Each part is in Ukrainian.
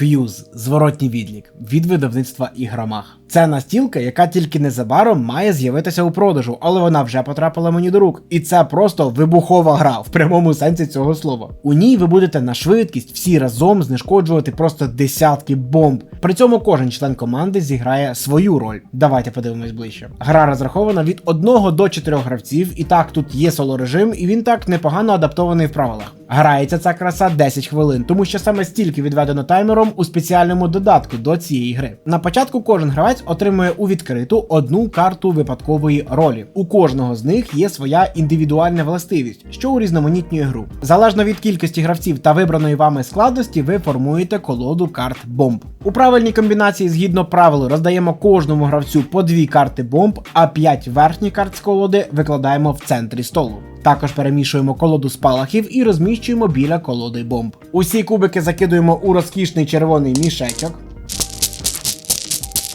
Fuse – зворотній відлік від видавництва Ігромах. Це настілка, яка тільки незабаром має з'явитися у продажу, але вона вже потрапила мені до рук. І це просто вибухова гра в прямому сенсі цього слова. У ній ви будете на швидкість всі разом знешкоджувати просто десятки бомб. При цьому кожен член команди зіграє свою роль. Давайте подивимось ближче. Гра розрахована від 1 до 4 гравців, і так тут є соло режим, і він так непогано адаптований в правилах. Грається ця краса 10 хвилин, тому що саме стільки відведено таймером у спеціальному додатку до цієї гри. На початку кожен гравець отримує у відкриту одну карту випадкової ролі. У кожного з них є своя індивідуальна властивість, що урізноманітнює гру. Залежно від кількості гравців та вибраної вами складності, ви формуєте колоду карт бомб. У правильній комбінації згідно правил роздаємо кожному гравцю по дві карти бомб, а 5 верхніх карт з колоди викладаємо в центрі столу. Також перемішуємо колоду спалахів і розміщуємо біля колоди бомб. Усі кубики закидуємо у розкішний червоний мішечок.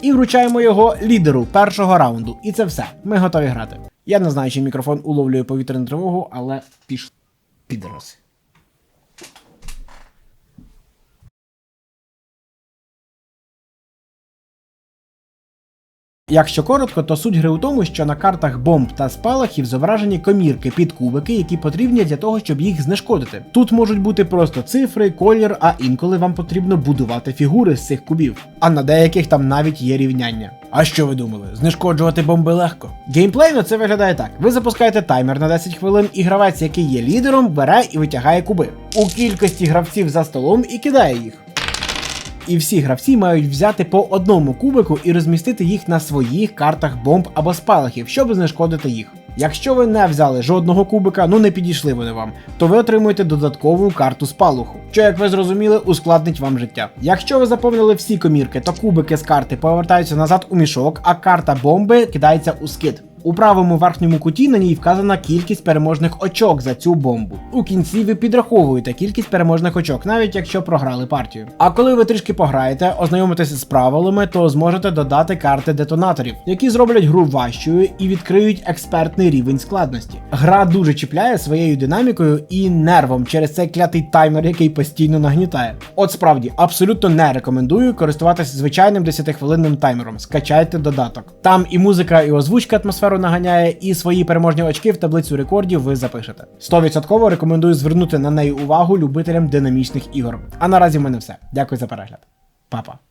І вручаємо його лідеру першого раунду. І це все. Ми готові грати. Я не знаю, чи мікрофон уловлює повітряну тривогу, але піш підроси. Якщо коротко, то суть гри у тому, що на картах бомб та спалахів зображені комірки під кубики, які потрібні для того, щоб їх знешкодити. Тут можуть бути просто цифри, колір, а інколи вам потрібно будувати фігури з цих кубів. А на деяких там навіть є рівняння. А що ви думали? Знешкоджувати бомби легко? Геймплейно це виглядає так: ви запускаєте таймер на 10 хвилин, і гравець, який є лідером, бере і витягає куби у кількості гравців за столом і кидає їх. І всі гравці мають взяти по одному кубику і розмістити їх на своїх картах бомб або спалахів, щоб знешкодити їх. Якщо ви не взяли жодного кубика, ну не підійшли вони вам, то ви отримуєте додаткову карту спалаху, що, як ви зрозуміли, ускладнить вам життя. Якщо ви заповнили всі комірки, то кубики з карти повертаються назад у мішок, а карта бомби кидається у скид. У правому верхньому куті на ній вказана кількість переможних очок за цю бомбу. У кінці ви підраховуєте кількість переможних очок, навіть якщо програли партію. А коли ви трішки пограєте, ознайомитеся з правилами, то зможете додати карти детонаторів, які зроблять гру важчою і відкриють експертний рівень складності. Гра дуже чіпляє своєю динамікою і нервом через цей клятий таймер, який постійно нагнітає. От справді абсолютно не рекомендую користуватися звичайним 10-хвилинним таймером. Скачайте додаток. Там і музика, і озвучка атмосферу наганяє, і свої переможні очки в таблицю рекордів ви запишете. 100% рекомендую звернути на неї увагу любителям динамічних ігор. А наразі в мене все. Дякую за перегляд. Па-па.